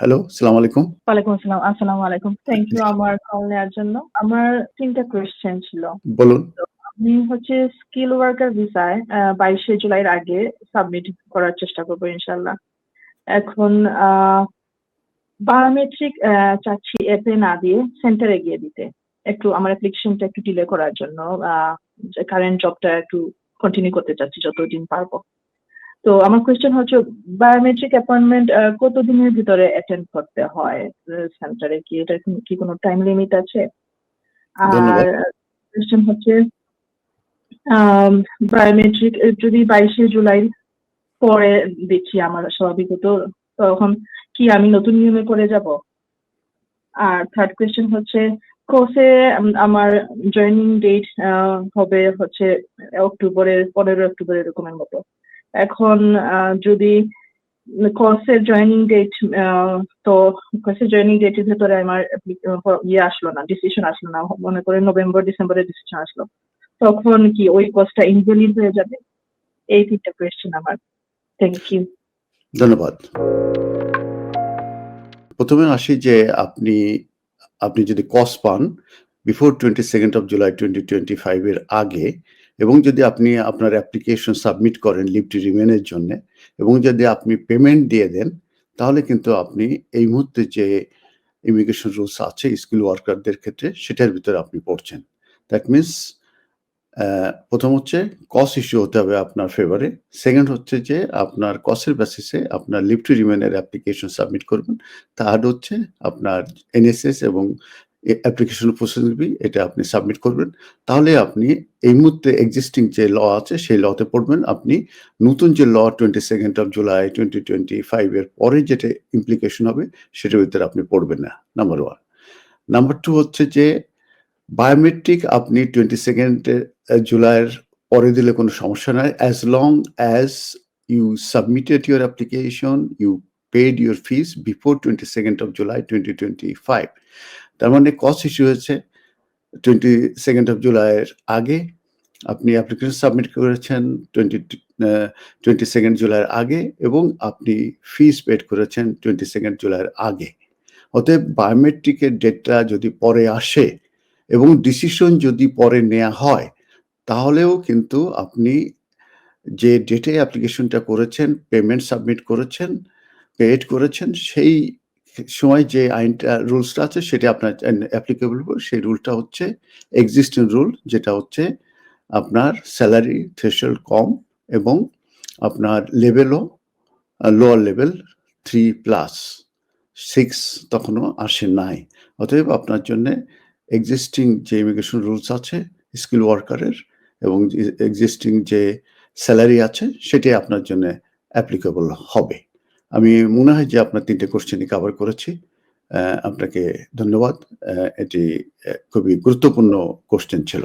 Hello সালাম আলাইকুম। ওয়ালাইকুম আসসালাম আসসালামু আলাইকুম। থ্যাংক ইউ আমার কল নেওয়ার জন্য। আমার তিনটা কোয়েশ্চেন ছিল। বলুন। আমি হচ্ছে স্কিল ওয়ার্কার ভিসায় বাইশে জুলাইয়ের আগে সাবমিট করার চেষ্টা করব ইনশাল্লাহ এখন বায়োমেট্রিক চাচ্ছি অ্যাপে না দিয়ে সেন্টারে গিয়ে দিতে। একটু আমার অ্যাপ্লিকেশনটা একটু ডিলে করার জন্য কারেন্ট জবটা একটু কন্টিনিউ করতে চাচ্ছি যতদিন পারব। তো আমার কোয়েশ্চেন হচ্ছে বায়োমেট্রিক অ্যাপয়েন্টমেন্ট কতদিনের ভিতরে অ্যাটেন্ড করতে হয়? সেন্টারে কি এটা কি কোনো টাইম লিমিট আছে? আর কোয়েশ্চেন হচ্ছে বায়োমেট্রিক যদি বাইশে জুলাই পরে দেখি আমার স্বাভাবিকত তখন কি আমি নতুন নিয়মে করে যাব? আর থার্ড কোয়েশ্চেন হচ্ছে কোর্সে আমার জয়েনিং ডেট হবে হচ্ছে অক্টোবরের পনেরো অক্টোবর এরকমের মতো। এখন যদি কোর্সের জয়েনিং ডেট তো কোর্সের জয়েনিং ডেটের ভেতরে আমার ইয়ে আসলো না ডিসিশন আসলো না, মনে করে নভেম্বর ডিসেম্বরে ডিসিশন আসলো। তখন কি ওই কোর্সটা ইনভ্যালিড হয়ে যাবে? এই তিনটা কোয়েশ্চেন আমার। থ্যাংক ইউ ধন্যবাদ। প্রথমে আসি যে আপনি আপনি যদি কস পান before twenty second of July twenty twenty ফাইভের আগে এবং যদি আপনি আপনার অ্যাপ্লিকেশন সাবমিট করেন লিভ টু রিমেনের জন্য, এবং যদি আপনি পেমেন্ট দিয়ে দেন, তাহলে কিন্তু আপনি এই মুহূর্তে যে ইমিগ্রেশন রুলস আছে স্কিল ওয়ার্কারদের ক্ষেত্রে সেটার ভিতরে আপনি পড়ছেন। দ্যাট মিনস প্রথম হচ্ছে কস ইস্যু হতে হবে আপনার ফেভারে সেকেন্ড হচ্ছে যে আপনার কসের বেসিসে আপনার লিভ রিমেনের অ্যাপ্লিকেশন সাবমিট করবেন। থার্ড হচ্ছে আপনার এনএসএস এবং অ্যাপ্লিকেশন প্রসেসবি এটা আপনি সাবমিট করবেন। তাহলে আপনি এই মুহূর্তে এক্সিস্টিং যে ল আছে, সেই লতে পড়বেন। আপনি নতুন যে law twenty second of July twenty twenty ফাইভের পরে যেটা ইমপ্লিকেশন হবে, সেটার ভিতরে আপনি পড়বেন না নাম্বার ওয়ান নাম্বার টু হচ্ছে যে বায়োমেট্রিক আপনি টোয়েন্টি সেকেন্ড জুলাইয়ের পরে দিলে কোনো সমস্যা নাই। As long as you submitted your application you paid your fees before twenty second of July twenty twenty five তার মানে কস্ট ইস্যু হয়েছে টোয়েন্টি সেকেন্ড অফ জুলাইয়ের আগে। আপনি অ্যাপ্লিকেশন সাবমিট করেছেন টোয়েন্টি টোয়েন্টি সেকেন্ড জুলাইয়ের আগে এবং আপনি ফিস পেড করেছেন টোয়েন্টি সেকেন্ড জুলাইয়ের আগে। অতএব বায়োমেট্রিকের ডেটটা যদি পরে আসে এবং ডিসিশন যদি পরে নেওয়া হয়, তাহলেও কিন্তু আপনি যে ডেটে অ্যাপ্লিকেশনটা করেছেন পেমেন্ট সাবমিট করেছেন পেড করেছেন, সেই সময় যে আইনটা, রুলসটা আছে সেটা আপনার অ্যাপ্লিকেবল সেই রুলটা হচ্ছে এক্সিস্টিং রুল যেটা হচ্ছে আপনার স্যালারি থ্রেশল কম এবং আপনার লেভেলও lower level three plus six তখনও আসে নাই। অতএব আপনার জন্য এক্সিস্টিং যে ইমিগ্রেশন রুলস আছে স্কিল ওয়ার্কারের এবং এক্সিস্টিং যে স্যালারি আছে সেটাই আপনার জন্য অ্যাপ্লিকেবল হবে। আমি মনে হয় যে আপনার তিনটে কোশ্চেনই কাভার করেছি। আপনাকে ধন্যবাদ। এটি খুবই গুরুত্বপূর্ণ কোশ্চেন ছিল।